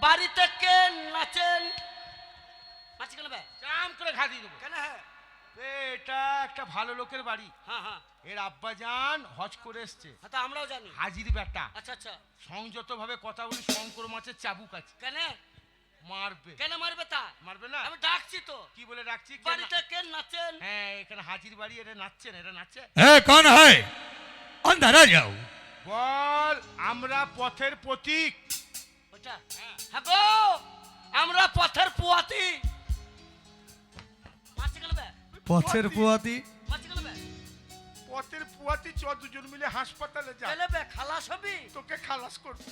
বাড়িতে কে নাচেন? কেন ভাই করে দেবো। কেন হ্যাঁ? এটা একটা ভালো লোকের বাড়ি। হ্যাঁ হ্যাঁ। এর হজ করে এসছে। হ্যাঁ, তা আমরাও জানি। হাজির আচ্ছা আচ্ছা। কথা বলি শঙ্কর মাছের চাবুক আছে। কেন? মারবে। কেন মারবে তা? মারবে না। আমি ডাকছি তো। বলে ডাকছি? নাচেন? হ্যাঁ এখানে হাজির বাড়ি এটা নাচছেন এটা হ্যাঁ যাও। বল আমরা পথের প্রতীক। ওটা? হ্যাঁ গো আমরা পথের পুয়াতি। পথের পুয়াতি। পথের পুয়াতি চ দুজন মিলে হাসপাতালে যা। খালাস হবি? তোকে খালাস করবে।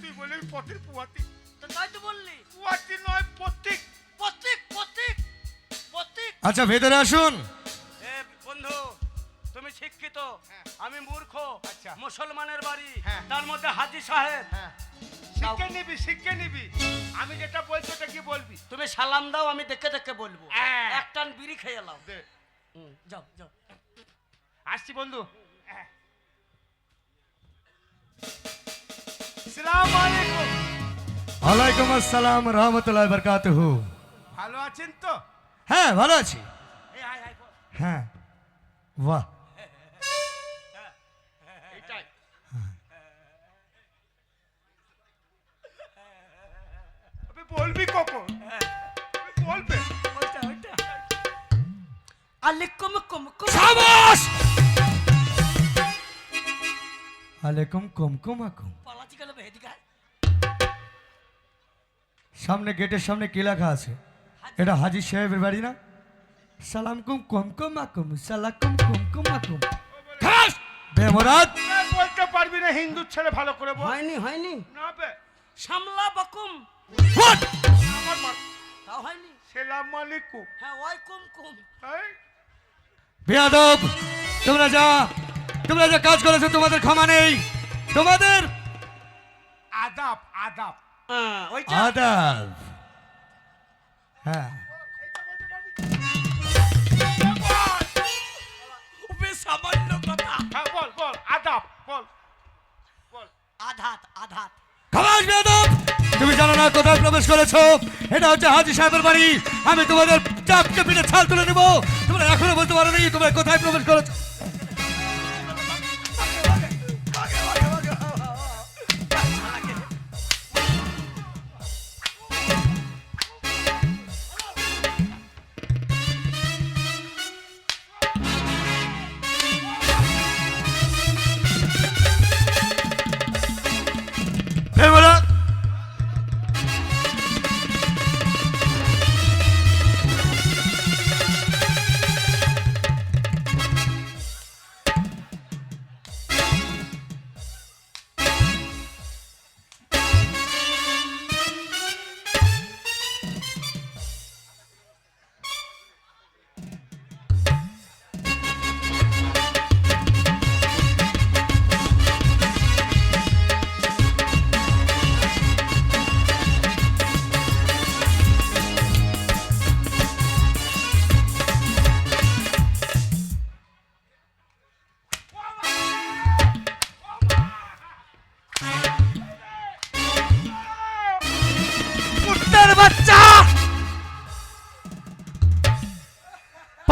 তুই বলে পথের পুয়াতি। তো তাই তো বললি। পুয়াতি নয় প্রতীক প্রতীক প্রতীক প্রতীক আচ্ছা ভেতরে আসুন। এ বন্ধু তুমি শিক্ষিত। হ্যাঁ। আমি মূর্খ। আচ্ছা। মুসলমানের বাড়ি। হ্যাঁ। তার মধ্যে হাজি সাহেব। হ্যাঁ। শিখে নিবি শিখে নিবি। আমি যেটা বলছি ওটা কি বলবি? তুমি সালাম দাও আমি দেখে দেখে বলব। হ্যাঁ। এক টান বিড়ি খেয়ে এলাও দে। হুম, যাও যাও। আসছি বন্ধু। সালাম আলাইকুম। ওয়ালাইকুম আসসালাম রহমতুল্লাহ বরকাতুহ। ভালো আছেন তো? হ্যাঁ ভালো আছি। এই হাই হাই বল। হ্যাঁ। বাহ। বলবি কখন? বলবে। আলাইকুম কুম কুম আলাইকুম আকুম। পালাচি গেল বেদিকা সামনে গেটের সামনে কি লেখা আছে? এটা হাজি সাহেবের বাড়ি না? সালাম কুম কুমকুম আকুম। সালাকুম কুমকুম আকুম। খাস! বেমরাত বলতে পারবি না হিন্দু ছেলে ভালো করে বল। হয়নি হয়নি। না বে। সামলা বকুম তাও হয়নি? সালাম আলাইকুম হ্যাঁ ওই কুম কুম। বেয়াদব তোমরা যা তোমরা যা কাজ করেছ তোমাদের ক্ষমা নেই। তোমাদের আদাব আদাব। হ্যাঁ, আদাব। হ্যাঁ। সামান্য কথা। হ্যাঁ বল বল আদাব বল। বল আধাত। আধাত বেয়াদব! তুমি জানো না কোথায় প্রবেশ করেছ? এটা হচ্ছে হাজি সাহেবের বাড়ি। আমি তোমাদের চাপকে পিঠে ছাল তুলে নেব। তোমরা এখনও বলতে পারো নি তোমরা কোথায় প্রবেশ করেছ।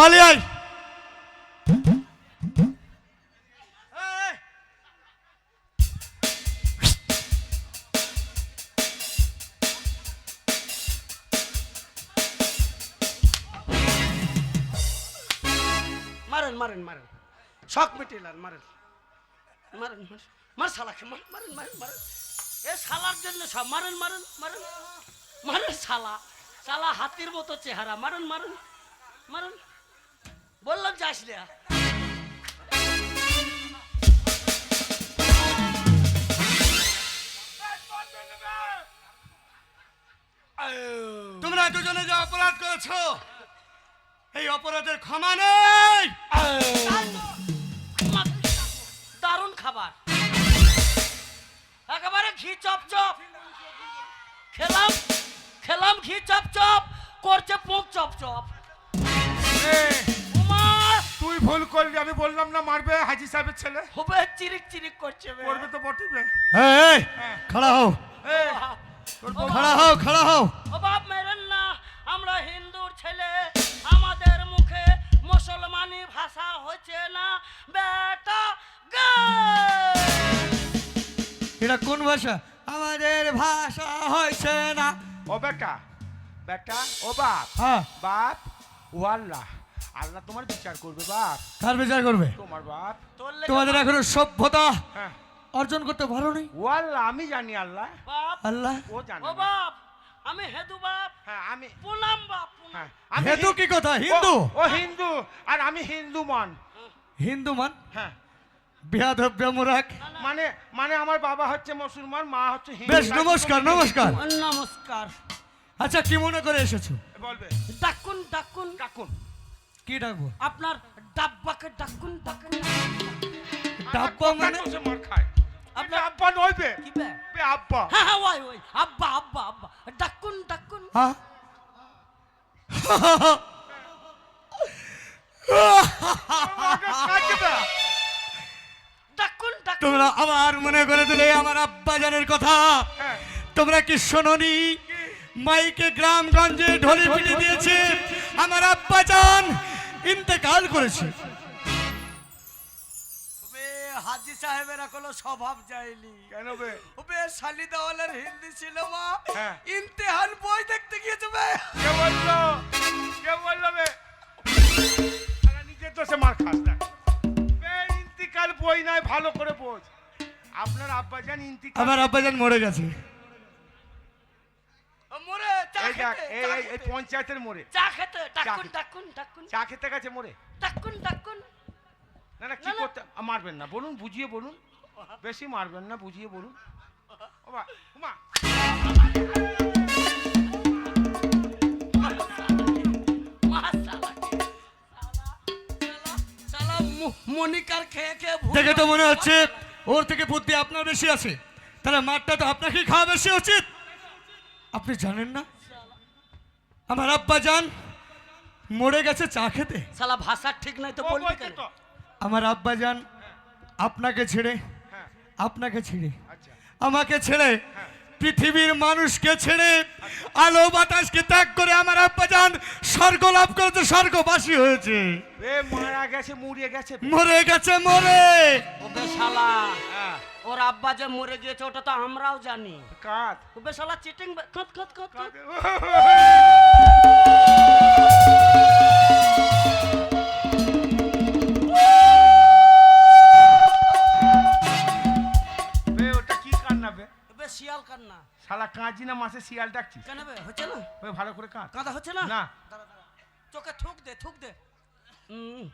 পালিয়ে আয়। মারেন মারেন মারেন। শখ মিটিলার মারেন মারেন। মার শালাকে, মার, মারেন মারেন মারেন। এ শালার জন্য সব মারেন মারেন মারেন। মারেন শালা। শালা হাতির মতো চেহারা। মারেন মারেন মারেন। বললাম যাস না। তোমরা দুজনে যে অপরাধ করেছ এই অপরাধের ক্ষমা নেই। দারুণ খাবার। একেবারে ঘি চপ চপ খেলাম খেলাম ঘি চপ চপ করছে পোক চপ চপ ভুল করলি আমি বললাম না মারবে হাজি সাহেবের ছেলে। হবে চিরিক চিরিক করছে বে। করবে তো বটিবে। এই, এই, খাড়া হও। খাড়া হও খাড়া হও। ও বাপ মেরেন না। আমরা হিন্দুর ছেলে। আমাদের মুখে মুসলমানি ভাষা হচ্ছে না। বেটা গে এটা কোন ভাষা? আমাদের ভাষা হয়েছে না। ও বেটা বেটা ও বাপ। হ্যাঁ। বাপ ও আল্লাহ তোমার বিচার করবে বাপ। কার বিচার করবে? তোমার বাপ। তোমাদের এখনও সভ্যতা হ্যাঁ। অর্জন করতে পারো নি? ও আল্লাহ আমি জানি আল্লাহ। বাপ আল্লাহ? ও জানে ও বাপ আমি হেদু বাপ। হ্যাঁ আমি পুনাম বাপ হ্যাঁ আমি হেতু হি- কি কথা? হিন্দু? ও- হিন্দু আর আমি হিন্দু মন হিন্দু মান? হ্যাঁ। বিয়াধব্য মুরাক। মানে মানে আমার বাবা হচ্ছে মুসলমান মা হচ্ছে হিন্দু। বেশ নমস্কার নমস্কার। নমস্কার। আচ্ছা কি মনে করে এসেছ? বলবে। ডাকুন ডাকুন। কাকুন কি ডাকবো? আপনার ডাব্বাকে ডাকুন ডাকুন। ডাব্বা মানে? বসে মার খায়? আপনি আব্বা নইবে কি বে? বে আব্বা। হ্যাঁ হ্যাঁ ওই ওই। আব্বা আব্বা আব্বা। ডাকুন ডাকুন। হ্যাঁ তোমরা আবার মনে করে দিলে আমার আব্বা জানের কথা। হ্যাঁ। তোমরা কি শোনি মাইকে গ্রামগঞ্জে ঢোলে পিটে দিয়েছে। আমার আব্বা জান ইন্তেকাল করেছে। হাজি সাহেবের কোনো স্বভাব যায়নি। কেন বে? ওবে শালি দেওয়ালের হিন্দি হ্যাঁ। ইন্তেহান বই দেখতে গিয়েছে বে। কে বলল? কে বলল বে? মার খাস না। বে ইন্তিকাল বই নাই ভালো করে বোঝ। আপনার আব্বা জান ইন্তিকাল আমার আব্বা মরে গেছে। মোরে চা এই দেখ এই এই- এই পঞ্চায়েতের মোড়ে। চা খেতে ডাকুন খেতে। ডাকুন ডাকুন চা খেতে গেছে মোড়ে। ডাকুন ডাকুন না না কি না, না। করতে মারবেন না বলুন বুঝিয়ে বলুন। বেশি মারবেন না বুঝিয়ে বলুন। উমা মনিকার খেয়ে খেয়ে ভুল দেখে তো মনে হচ্ছে ওর থেকে বুদ্ধি আপনার বেশি আছে। তাহলে মাঠটা তো আপনাকেই খাওয়া বেশি উচিত। আপনি জানেন না? আমার আব্বা যান মরে গেছে চা খেতে। সালা ভাষা ঠিক নাই তো বলবি কেন? আমার আব্বা যান আপনাকে ছেড়ে হ্যাঁ। আপনাকে ছেড়ে। আচ্ছা। আমাকে ছেড়ে পৃথিবীর মানুষকে ছেড়ে আলো বাতাসকে ত্যাগ করে আমার আব্বা যান স্বর্গ লাভ করতে স্বর্গবাসী হয়েছে। মারা গেছে মরে গেছে। মরে গেছে মরে। ওবে শালা হ্যাঁ। ওর আব্বা যে মরে গিয়েছে ওটা তো আমরাও জানি। কাত ওবে শালা চিটিং খত খত খত কাঁদ। মাসে শিয়াল ডাকছিস কেন বে? হচ্ছে না? বে ভালো করে কাঁদ। কাঁদা হচ্ছে না? না। দাঁড়া, দাঁড়া। চোখে থুক দে থুক দে। হুম।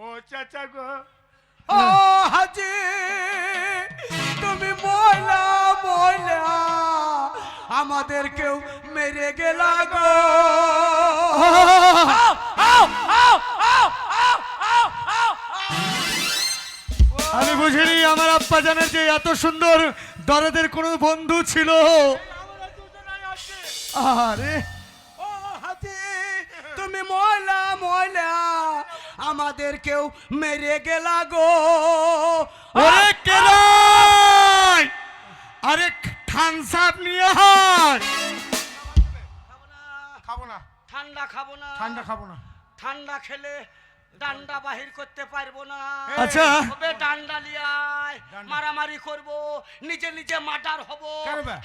ও চাচা গো। ও হাজি তুমি ময়লা ময়লা আমাদের কেউ মেরে গেলা গো। আমি বুঝিনি আমার আব্বা জানের যে এত সুন্দর দরদের কোনো বন্ধু ছিল? আরে। ও হাজি তুমি ময়লা ময়লা আমাদের কেউ মেরে গেলা গো। ওরে কেরাই আরে থামস আপ নিয়ে হয় খাব না। ঠান্ডা খাব না। ঠান্ডা খাব না। ঠান্ডা খেলে ডান্ডা বাহির করতে পারব না। আচ্ছা। ওবে ডান্ডা লিয়ায় ডান্ডা। মারামারি করব নিজে নিজে মার্ডার হব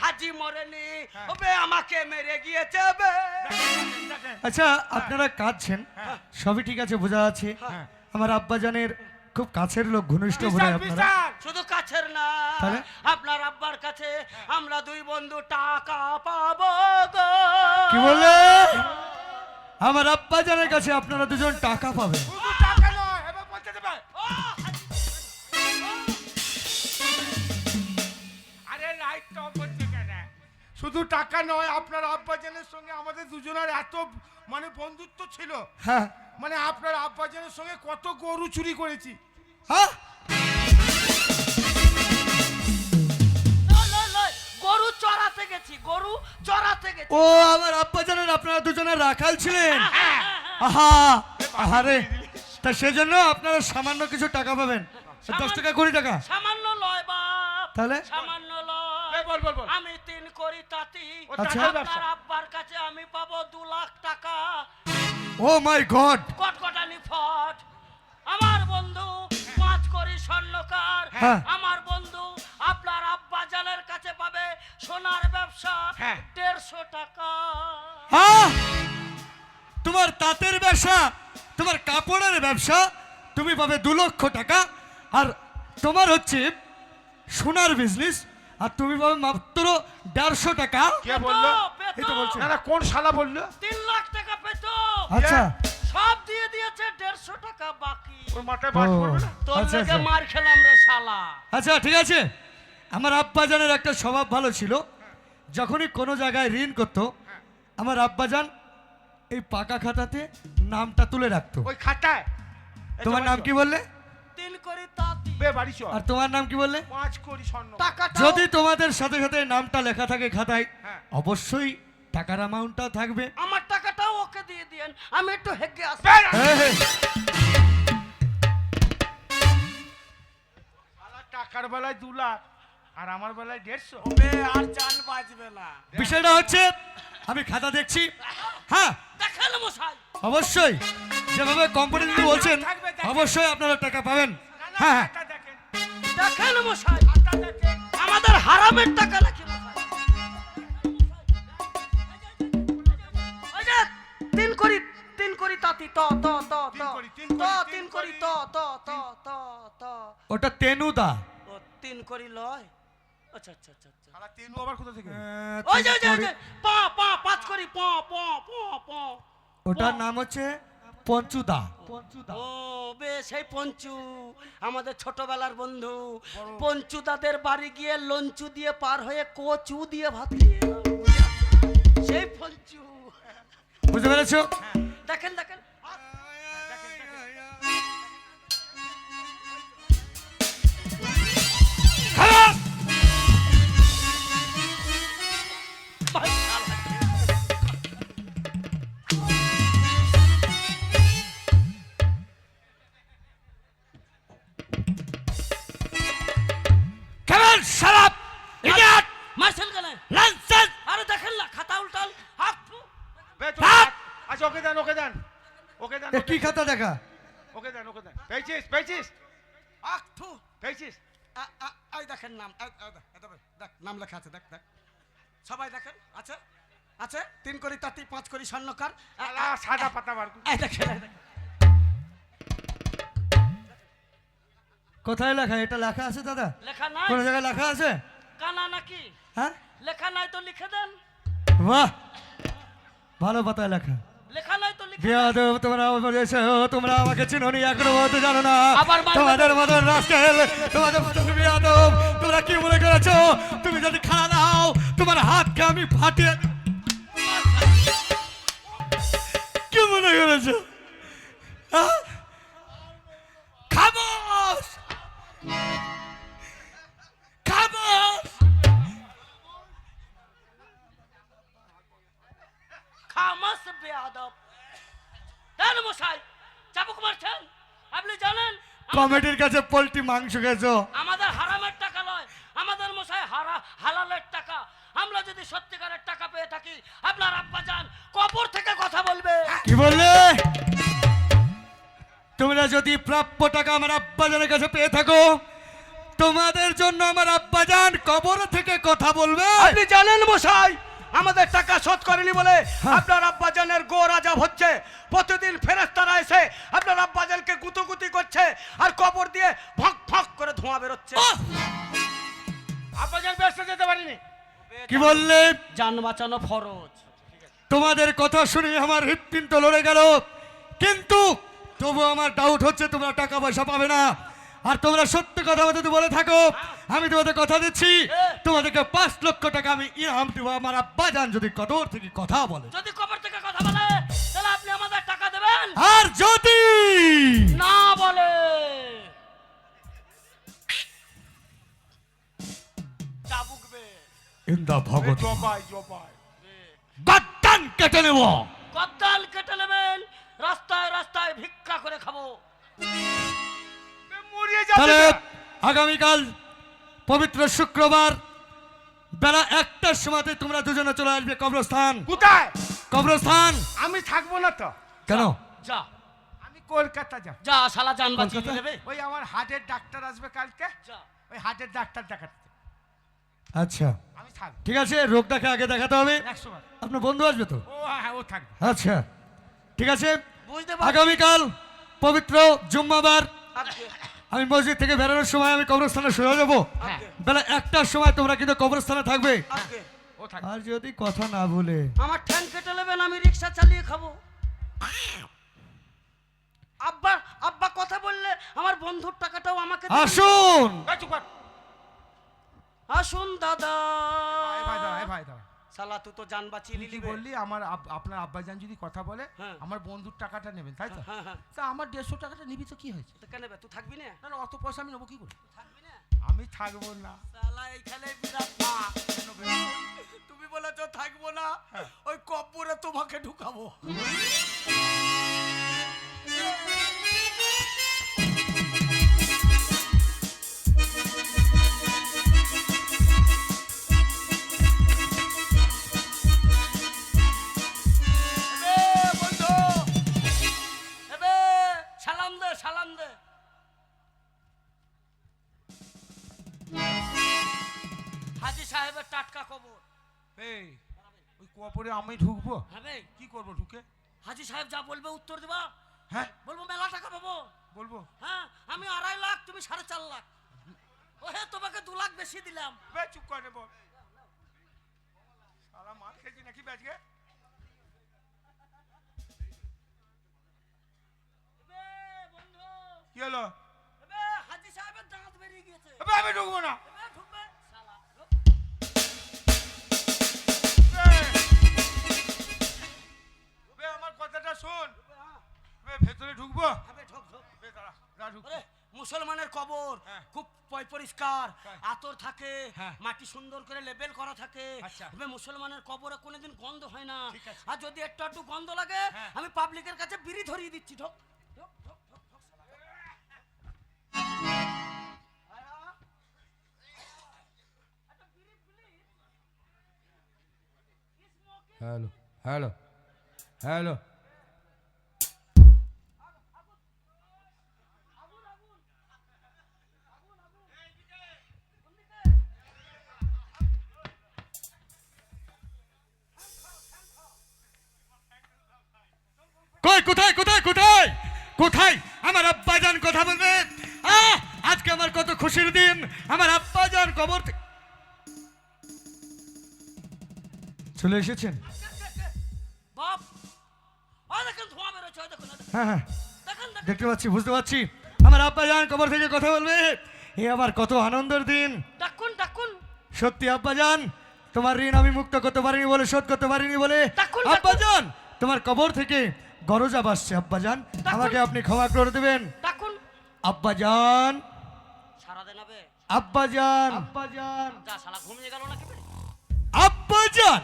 হাজি মরেনি হ্যাঁ। ওবে আমাকে মেরে গিয়েছে বে। আচ্ছা আপনারা কাঁদছেন হ্যাঁ। সবই ঠিক আছে বোঝা আছে হ্যাঁ। আমার আব্বাজানের খুব কাছের লোক ঘনিষ্ঠ বোধ আপনারা। শুধু কাছের না আপনার আব্বার কাছে আমরা দুই বন্ধু টাকা পাবো গো। কি বললে? আমার আব্বাজানের কাছে আপনারা দুজন টাকা পাবেন। শুধু টাকা নয় আপনার আব্বাজানের সঙ্গে আমাদের দুজনের এত মানে বন্ধুত্ব ছিল। হ্যাঁ। মানে আপনার আব্বাজানের সঙ্গে কত গরু চুরি করেছি। হ্যাঁ? গেছি গরু চড়াতে গেছি। ও আমার আব্বাজানের আপনারা দুজনে রাখাল ছিলেন। আহা আহারে। তা সেজন্য আপনারা সামান্য কিছু টাকা পাবেন। দশ টাকা কুড়ি টাকা। সামান্য লয় বাপ তাহলে? সামান্য লয়। বল বল বল। আমি তিন করি তাঁতি। আচ্ছা। আপনার আব্বার কাছে আমি পাবো দু লাখ টাকা। ও মাই গড। কটকটানি ফট। আমার বন্ধু পাঁচ করি স্বর্ণকার। হ্যাঁ। আমার বন্ধু আপনার আব্বা জালের কাছে পাবে সোনার ব্যবসা হ্যাঁ। দেড়শো টাকা। হ্যাঁ? তোমার তাঁতের ব্যবসা তোমার কাপড়ের ব্যবসা তুমি পাবে দু লক্ষ টাকা। আর তোমার হচ্ছে সোনার বিজনেস আর তুমি পাবে মাত্র দেড়শো টাকা। কে বলল? তো বলছে। না কোন শালা বলল? তিন লাখ টাকা পেত। আচ্ছা। সব দিয়ে দিয়েছে দেড়শো টাকা বাকি। ওর মাথায় পড়বে না? তোর আচ্ছা, লেগে আচ্ছা। মার খেলাম রে শালা। আচ্ছা ঠিক আছে। আমার আব্বাজানের একটা স্বভাব ভালো ছিল। যখনই কোনো জায়গায় ঋণ করতো আমার আব্বাজান এই পাকা খাতাতে নামটা তুলে রাখতো। ওই খাতায়? তোমার নাম কি বললে? তিন করি তাঁতি। বে বাড়ি চল। আর তোমার নাম কি বললে? পাঁচ কোটি স্বর্ণ। টাকাটা যদি তোমাদের সাথে সাথে নামটা লেখা থাকে খাতায় হ্যাঁ। অবশ্যই টাকার অ্যামাউন্টটাও থাকবে। আমার টাকাটাও ওকে দিয়ে দিয়েন আমি একটু হেগে আসি। হ্যাঁ, হ্যাঁ। টাকার বেলায় দু লাখ। আর আমার বেলায় দেড়শো। আর চাল বাজবে না। বিষয়টা হচ্ছে আমি খাতা দেখছি। হ্যাঁ দেখেন মশাই। অবশ্যই। যেভাবে কোম্পানি বলছেন। অবশ্যই আপনারা টাকা পাবেন। হ্যাঁ হ্যাঁ। দেখেন। দেখেন মশাই। আমাদের হারামের টাকা নাকি মশাই? ওই যে, তিন করি তিন করি তাঁতি ত ত ত ত ত। তিন তিন করি করি। ত ত ত ত ত। ওটা তেনুদা। ও তিন করি লয়? আচ্ছা আচ্ছা আচ্ছা আচ্ছা। শালা তেনু আবার কোথা থেকে? আহ, ওই যে ওই যে, ওই যে পা পা পাঁচ করি প প প প। ওটার নাম হচ্ছে পঞ্চুদা। ও বে সেই পঞ্চু। আমাদের ছোটবেলার বন্ধু। পঞ্চু তাদের বাড়ি গিয়ে লঞ্চু দিয়ে পার হয়ে কচু দিয়ে ভাত খেয়ে এলাম। সেই পঞ্চু। বুঝতে পেরেছ? দেখেন দেখেন। দেখা। ওকে দেন ওকে দেন। পেয়েছিস পেয়েছিস? আখ থু। পেয়েছিস? এই দেখেন নাম দেখ, নাম লেখা আছে দেখ দেখ। সবাই দেখেন আছে? আছে? তিন করি তাঁতি পাঁচ করি স্বর্ণকার। সাদা পাতা বার দেখেন। কোথায় লেখা? এটা লেখা আছে দাদা? লেখা নাই। কোন জায়গায় লেখা আছে? কানা নাকি? হ্যাঁ? লেখা নাই তো লিখে দেন। বাহ! ভালো পাতায় লেখা। তোমরা তোমরা আমাকে চিনোনি এখনও মতো জানো না। তোমাদের মতন রাস্কেল তোমাদের মতন বিয়াদব তোমরা কি মনে করেছ? তুমি যদি খানা দাও তোমার হাতকে আমি ফাটিয়ে কি মনে করেছ? হ্যাঁ? বেয়াদব দেন মশাই? চাবুক মারছেন? আপনি জানেন কমিটির কাছে পোল্ট্রি মাংস খেয়েছো? আমাদের হারামের টাকা নয় আমাদের মশাই হারা হালালের টাকা। আমরা যদি সত্যিকারের টাকা পেয়ে থাকি আপনার আব্বা যান কবর থেকে কথা বলবে। কি বললে? তোমরা যদি প্রাপ্য টাকা আমার আব্বাজানের কাছে পেয়ে থাকো তোমাদের জন্য আমার আব্বাজান কবর থেকে কথা বলবে। আপনি জানেন মশাই আমাদের টাকা শোধ করেনি বলে হ্যাঁ। আপনার আব্বাজানের গো রাজা হচ্ছে। প্রতিদিন ফেরেস্তারা এসে আপনার আব্বাজানকে গুতুগুতি করছে আর কবর দিয়ে ফক ফক করে ধোঁয়া বেরোচ্ছে! আব্বাজান ব্যস্ত যেতে পারিনি। কি বললে? যান বাঁচানো ফরজ। তোমাদের কথা শুনে আমার হৃৎপিণ্ড লড়ে গেল। কিন্তু তবু আমার ডাউট হচ্ছে তোমরা টাকা পয়সা পাবে না। আর তোমরা সত্য কথা যদি বলে থাকো আমি তোমাদের কথা দিচ্ছি। তোমাদেরকে পাঁচ লক্ষ টাকা আমি ইনাম দেবো। আমার আব্বাজান যদি কদর থেকে কথা বলে। যদি কবর থেকে কথা বলে তাহলে আপনি আমাদের টাকা দেবেন? আর যদি না বলে। ইন্দা ভগত। গদ্দান কেটে নেব। কদ্দাল কেটে নেবেন রাস্তায় রাস্তায় ভিক্ষা করে খাব। তাহলে আগামীকাল পবিত্র শুক্রবার বেলা একটার সময়তে তোমরা দুজনে চলে আসবে কবরস্থান। কোথায়? কবরস্থান। আমি থাকব না তো। কেন? যা। আমি কলকাতা যাব। যা শালা জান বাঁচিয়ে দেবে ওই আমার হার্টের ডাক্তার আসবে কালকে। যা। ওই হার্টের ডাক্তার দেখাতে। আচ্ছা। আমি থাকব। ঠিক আছে রোগটাকে আগে দেখাতে হবে। আপনার বন্ধু আসবে তো? ও হ্যাঁ ও থাকবে। আচ্ছা। ঠিক আছে? বুঝতে আগামীকাল পবিত্র জুম্মাবার। আজকে আমি মসজিদ থেকে বেরোনোর সময় আমি কবরস্থানে শুয়ে যাব। হ্যাঁ। বেলা একটার সময় তোমরা কিন্তু কবরস্থানে থাকবে। আজকে ও থাকবে। আর যদি কথা না ভুলে আমার ঠ্যাং কেটে নেবেন আমি রিক্সা চালিয়ে খাব। আব্বা আব্বা কথা বললে আমার বন্ধুর টাকাটাও আমাকে আসুন। এই চুপ কর। আসুন দাদা। ভাই দাঁড়া, এই ভাই শালা তুই তো জান বাঁচিয়ে তুই কি নিলি বললি? আমার আব- আপনার আব্বাজান যদি কথা বলে হ্যাঁ। আমার বন্ধুর টাকাটা নেবেন তাই তো? হ্যাঁ হ্যাঁ তা আমার দেড়শো টাকাটা নিবি তো কি হয়েছে? তো কেন বে? তুই থাকবি না? না না, অত পয়সা আমি নেব কি করে? থাকবি না? আমি থাকব না। শালা এইখানে বিরাট ফাঁক। তুমি বলেছ থাকব না ওই কব্বরে তোমাকে ঢুকাবো। সাহেবের টাটকা খবর। এই ওই কপরে আমি ঢুকবো? হ্যাঁ কি করব ঢুকে? হাজি সাহেব যা বলবে উত্তর দেবা। হ্যাঁ। বলব মেলা টাকা পাবো। বলব? হ্যাঁ আমি আড়াই লাখ তুমি সাড়ে চার লাখ। ও হে তোমাকে দু লাখ বেশি দিলাম। বে চুপ করে নেব সারা মাল খেয়েছি নাকি এবে, কি হলো? হাজি সাহেবের দাঁত বেরিয়ে এবে আমি ঢুকবো না। কথাটা শোন। এবে, হ্যাঁ, ভেতরে ঢুকবো? ওরে, মুসলমানের কবর হ্যাঁ। খুব পরিষ্কার হ্যাঁ। আতর থাকে হ্যাঁ। মাটি সুন্দর করে লেবেল করা থাকে। আচ্ছা। মুসলমানের কবরে কোনোদিন গন্ধ হয় না। আর যদি একটু একটু গন্ধ লাগে হ্যাঁ। আমি পাবলিকের কাছে বিড়ি ধরিয়ে দিচ্ছি। ঢোক হ্যালো হ্যালো ঢোক, কই কোথায় কোথায় কোথায়? কোথায়? আমার আব্বাজান কথা বলবে। আহ আজকে আমার কত খুশির দিন। আমার আব্বাজান কবর থেকে- চলে এসেছেন? বাপ হ্যাঁ হ্যাঁ। দেখতে পাচ্ছি বুঝতে পারছি আমার আব্বাজান কবর থেকে কথা বলবে। এ আমার কত আনন্দের দিন। ডাকুন ডাকুন। সত্যি আব্বাজান তোমার ঋণ আমি মুক্ত করতে পারিনি বলে শোধ করতে পারিনি বলে। আব্বাজান তোমার কবর থেকে গরজা বাসছে আব্বাজান। আমাকে আপনি ক্ষমা করে দেবেন। ডাকুন আব্বাজান। সারা দেন হবে। আব্বাজান। আব্বাজান। যা শালা ঘুমিয়ে গেল নাকি আব্বাজান।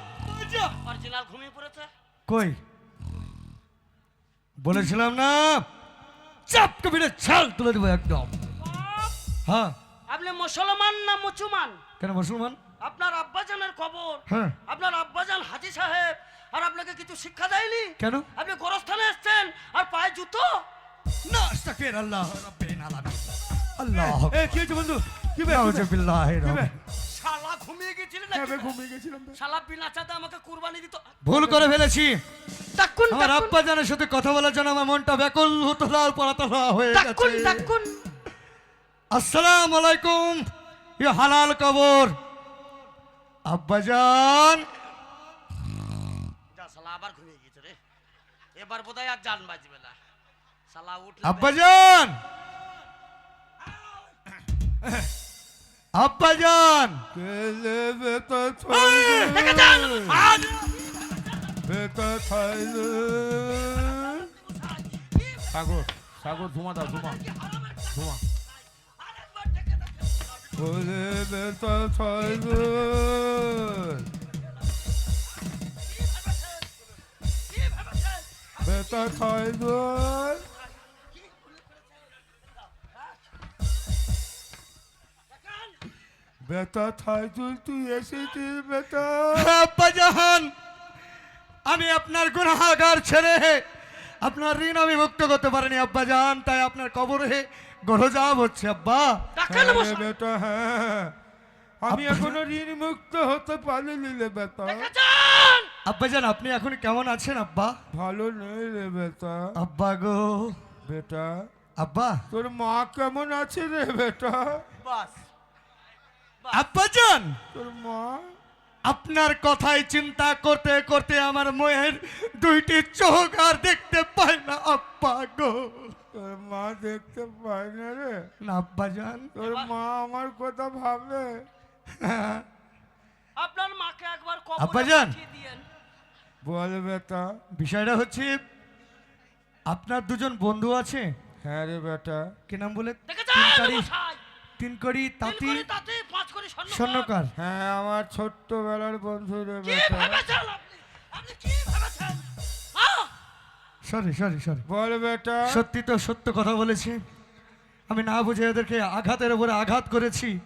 অরিজিনাল ঘুমিয়ে পড়েছে। কই? বলেছিলাম না? চাপ কবিরে ছাল তুলে দেবো একদম। হ্যাঁ। আপনি মুসলমান না মুসলমান কেন মুসলমান? আপনার আব্বাজানের খবর? হ্যাঁ। আপনার আব্বাজান হাজি সাহেব আর আপনাকে কিছু শিক্ষা দেয়নি? কেন? আপনি গোরস্থানে এসছেন আর পায়ে জুতো? না আস্তাগফির আল্লাহ রাব্বিল আলামিন। আল্লাহ এ কি হয়েছে বন্ধু? কি বে? শালা ঘুমিয়ে ঘুমিয়ে গেছিলাম বে। শালা বিনা চাঁদে আমাকে কুরবানি দিত। ভুল করে ফেলেছি। ডাকুন আমার সাথে কথা বলার জন্য আমার মনটা ব্যাকুল হয়ে গেছে। ডাকুন আসসালামু আলাইকুম। ইয়ে হালাল কবর। আব্বাজান। আবার ঘুমিয়ে গেছে রে। এবার বোধহয় আর জান বাজবে না। শালা উঠলে আব্বাজান! আব্বাজান! কেলে বেতা আজ বেতা থাইলে সাগর সাগর ধুমা দাও। ধুমা ধুমা বলে বেতা থাইলে বেতা থাইলে দেখেন বেটা থাইজুল তুই এসেছিস বেটা আব্বাজান আমি আপনার গুনাহাগার ছেড়ে আপনার ঋণ আমি মুক্ত করতে পারিনি আব্বাজান। তাই আপনার কবরে গরজাব হচ্ছে আব্বা। হ্যাঁ বেটা হ্যাঁ। আমি এখনও ঋণ মুক্ত হতে পারিনি বেটা। আব্বাজান আপনি এখন কেমন আছেন আব্বা? ভালো নেই রে বেটা। আব্বা গো। বেটা। আব্বা। তোর মা কেমন আছে রে বেটা? বাস। আব্বাজান তোর মা? আপনার কথাই চিন্তা করতে করতে আমার মেয়ের দুইটি চোখ আর দেখতে পাই না আব্বা গো। তোর মা দেখতে পায় না রে। না আব্বাজান তোর মা আমার কথা ভাবে। আপনার মাকে একবার পাঠিয়ে দিয়েন। বল বেটা। বিষয়টা হচ্ছে আপনার দুজন বন্ধু আছে? হ্যাঁ রে বেটা। কি নাম বলে? তিন কারি তিন কড়ি তিন তাঁতি? স্বর্ণকার। হ্যাঁ আমার ছোট্টবেলার বন্ধু রে বেটা। ভেবেছেন আপনি? আপনি কি ভেবেছেন? হ্যাঁ? Sorry sorry sorry. বল বেটা। সত্যি তো সত্য কথা বলেছি। আমি না বুঝে এদেরকে আঘাতের উপরে আঘাত করেছি।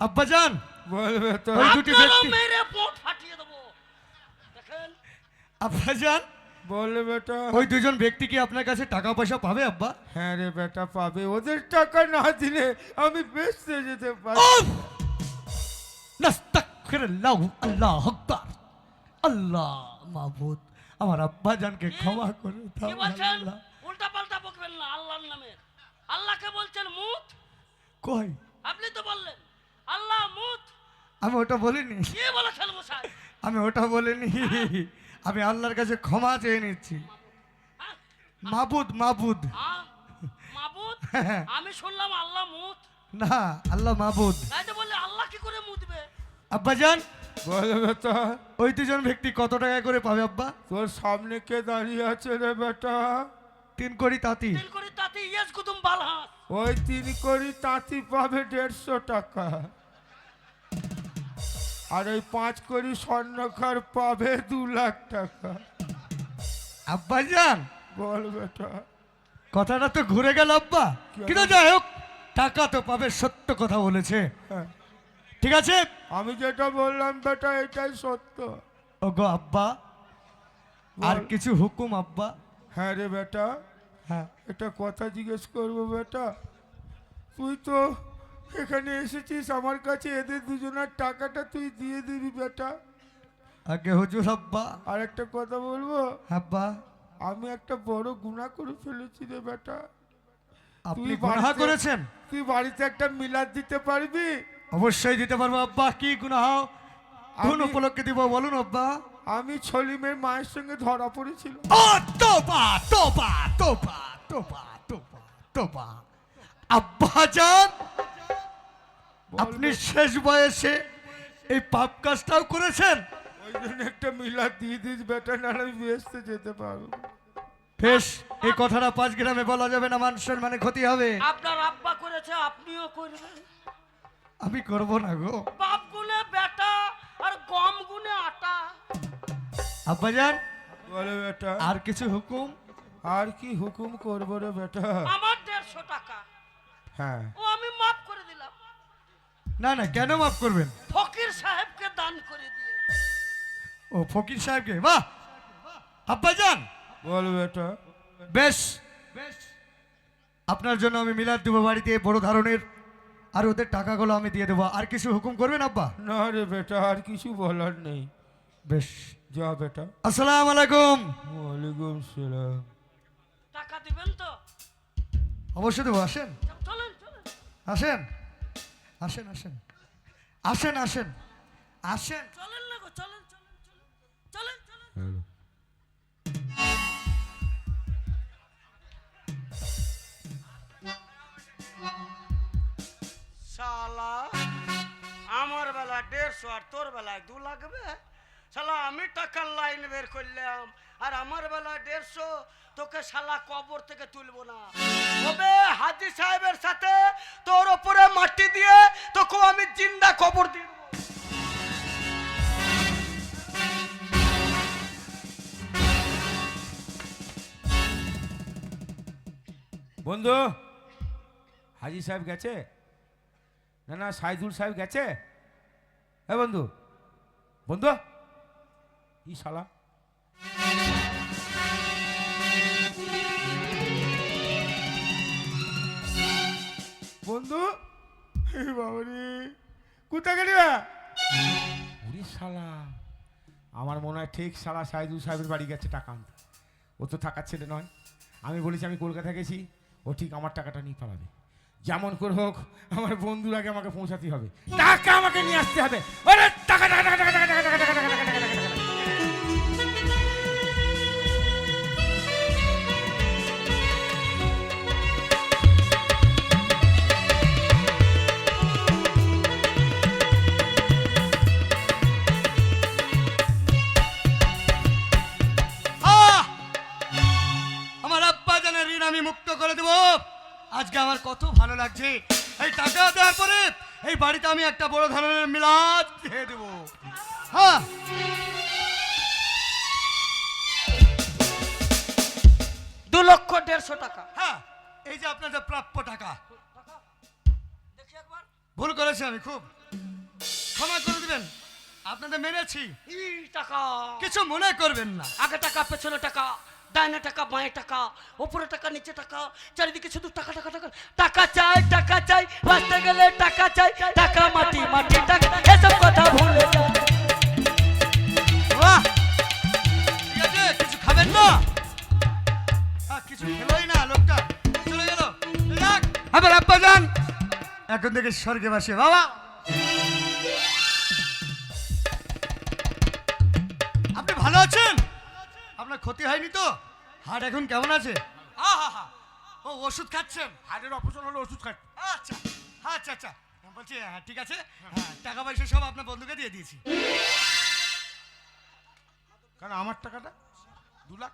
আব্বাজান! বল বেটা। ওই দুটি ব্যক্তি- মেরে পোট ফাটিয়ে দেবো দেখেন আব্বাজান বল বেটা। ওই দুজন ব্যক্তি কি আপনার কাছে টাকা পয়সা পাবে আব্বা? হ্যাঁ রে বেটা পাবে। ওদের টাকা না দিলে আমি বেচতে যেতে পারি। উফ! নাস্তাগফিরুল্লাহ, আল্লাহ আকবার। আল্লাহ মাহবুদ আমার আব্বাজানকে ক্ষমা করে দাও কি বলছেন? আল্লাহ। উল্টা পাল্টা বকবেন না আল্লাহর নামে। আল্লাহকে বলছেন মুত? কই? আপনি তো বললেন আল্লাহ মুত। আমি ওটা বলিনি। কি বলেছেন মশাই? আমি ওটা বলিনি। আমি আল্লাহর কাছে ক্ষমা চেয়ে নিচ্ছি? মাবুদ মাবুদ। হ্যাঁ? মাবুদ? হ্যাঁ। আমি শুনলাম আল্লাহ মুত। না আল্লাহ মাবুদ। তাই তো বললে আল্লাহ কি করে মুতবে? আব্বাজান বল বেটা ওই দুজন ব্যক্তি কত টাকা করে পাবে আব্বা? তোর সামনে কে দাঁড়িয়ে আছে রে বেটা? তিন কোটি তাঁতি। তাতে ইয়েস কুতুম বালহাস। ওই তিন কোটি তাঁতি পাবে দেড়শো টাকা। আর ওই পাঁচ কোটি স্বর্ণকার পাবে দু লাখ টাকা। আব্বা যান বল বেটা। কথাটা তো ঘুরে গেল আব্বা। কিন্তু যাই হোক টাকা তো পাবে সত্য কথা বলেছে। হ্যাঁ। ঠিক আছে? আমি যেটা বললাম বেটা এটাই সত্য। ওগো আব্বা আর কিছু হুকুম আব্বা? হ্যাঁ রে বেটা। হ্যাঁ। এটা কথা জিজ্ঞেস করব বেটা? তুই তো এখানে এসেছিস আমার কাছে এদের দুজনের টাকাটা তুই দিয়ে দিবি বেটা। আগে হুজুর আব্বা। আর একটা কথা বলব? আব্বা। আমি একটা বড় গুণা করে ফেলেছি রে বেটা। আপনি গুনাহ করেছেন? তুই বাড়িতে একটা মিলাদ দিতে পারবি? অবশ্যই দিতে পারব আব্বা। কি গুনাহ? কোন উপলক্ষে দিব বলুন আব্বা। আমি ছলিমের মায়ের সঙ্গে ধরা পড়েছিল ও তোবা তোবা তোবা তোবা তোবা তোবা। আব্বা যান। আপনি শেষ বয়সে এই পাপ কাজটাও করেছেন? ওই জন্য একটা মিলাদ দিয়ে দিস বেটা না আমি বেসতে যেতে পারব বেশ এই কথাটা পাঁচ গ্রামে বলা যাবে না মানুষের মানে ক্ষতি হবে। আপনার আব্বা করেছে আপনিও করবেন। আমি করব না গো। বাপ গুনে বেটা আর গম গুনে আটা। আব্বা যান বলে বেটা। আর কিছু হুকুম? আর কি হুকুম করব রে বেটা? আমার দেড়শো টাকা। হ্যাঁ। ও আমি দিলাম না না কেন মাফ করবেন? ফকির সাহেবকে দান করে দিয়ে। ও ফকির সাহেবকে? বাহ! আব্বা যান! বল বেটা। বেশ বেশ। আপনার জন্য আমি মিলাদ দেবো বাড়িতে বড় ধরনের। আর ওদের টাকাগুলো আমি দিয়ে দেবো। আর কিছু হুকুম করবেন আব্বা? না রে বেটা আর কিছু বলার নেই। বেশ। যা বেটা। আসসালামু আলাইকুম। ওয়ালাইকুম সালাম। টাকা দিবেন তো? অবশ্যই দেবো আসেন। চলেন চলেন। আসেন। আসেন আসেন। আসেন আসেন। আসেন। চলেন না গো চলেন চলেন চলেন চলেন চলেন। শালা আমার বেলা দেড়শো আর তোর বেলায় দু লাগবে? শালা, আমি টাকার লাইন বের করলাম। আর আমার বেলা দেড়শো, তোকে শালা কবর থেকে তুলবো না। তবে হাজি সাহেবের সাথে তোর ওপরে মাটি দিয়ে তোকে আমি জিন্দা কবর দেবো। বন্ধু, হাজি সাহেব গেছে? না না, সাইদুল সাহেব গেছে? হ্যাঁ বন্ধু বন্ধু? ই শালা বন্ধু বাবারি কোথা গেলি ওরে শালা আমার মনে হয় ঠিক শালা সাইদু সাহেবের বাড়ি গেছে টাকা আনতে। ও তো থাকার ছেলে নয়। আমি বলেছি আমি কলকাতা গেছি ও ঠিক আমার টাকাটা নিয়ে পালাবে। যেমন করে হোক আমার বন্ধুর আগে আমাকে পৌঁছাতে হবে। টাকা আমাকে নিয়ে আসতে হবে। টাকা টাকা টাকা টাকা টাকা টাকা আজকে আমার কত ভালো লাগছে। এই টাকা দেওয়ার পরে এই বাড়িতে আমি একটা বড় ধরনের মিলাদ দিয়ে দেব। হ্যাঁ। দু লক্ষ দেড়শো টাকা। হ্যাঁ এই যে আপনাদের প্রাপ্য টাকা। ভুল করেছি আমি খুব। ক্ষমা করে দিবেন আপনাদের মেরেছি টাকা। কিছু মনে করবেন না। আগে টাকা পেছনে টাকা। ডাইনে টাকা বাঁয়ে টাকা উপরে টাকা নিচে টাকা চারিদিকে শুধু টাকা টাকা টাকা। টাকা চাই টাকা চাই বাঁচতে গেলে টাকা চাই টাকা মাটি মাটি টাকা এসব কথা ভুলে কিছু খাবেন না? আহ, কিছু খেলোই না লোকটা। চলে গেল। আব্বা যান। এখন থেকে স্বর্গে বাসে বাবা। আপনি ভালো আছেন? আপনার ক্ষতি হয়নি তো? হাট এখন কেমন আছে? আহা ও ওষুধ খাচ্ছেন? হার্টের অপারেশন হলে ওষুধ খাট আচ্ছা আচ্ছা আচ্ছা। বলছি হ্যাঁ ঠিক আছে। হ্যাঁ টাকা পয়সা সব আপনার বন্ধুকে দিয়ে দিয়েছি। কারণ আমার টাকাটা? দু লাখ?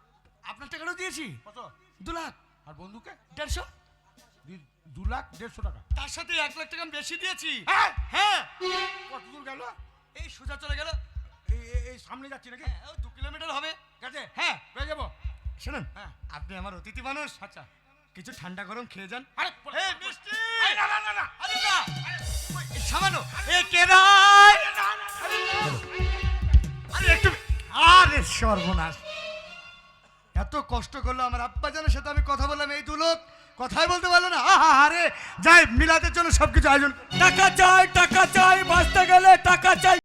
আপনার টাকাটাও দিয়েছি? কত? দু লাখ। আর বন্ধুকে? দেড়শো? দু লাখ দেড়শো টাকা। তার সাথে এক লাখ টাকা বেশি দিয়েছি। হ্যাঁ? হ্যাঁ। কত দূর গেল? এই সোজা চলে গেল। এই সামনে যাচ্ছি নাকি? হ্যাঁ, দু কিলোমিটার হবে। গেছে হ্যাঁ। হয়ে যাব। শুনুন হ্যাঁ। আপনি আমার অতিথি মানুষ। আচ্ছা। কিছু ঠান্ডা গরম খেয়ে যান। আরে মিষ্টি! না না না না। আরে না। ওই, এ কেরাই আরে একটু আরে সর্বনাশ। এত কষ্ট করল আমার আব্বা জানের সাথে আমি কথা বললাম এই দু লোক। কথাই বলতে পারল না। আহা আরে যাই মিলাদের জন্য সবকিছু আয়োজন। টাকা চাই টাকা চাই বাঁচতে গেলে টাকা চাই।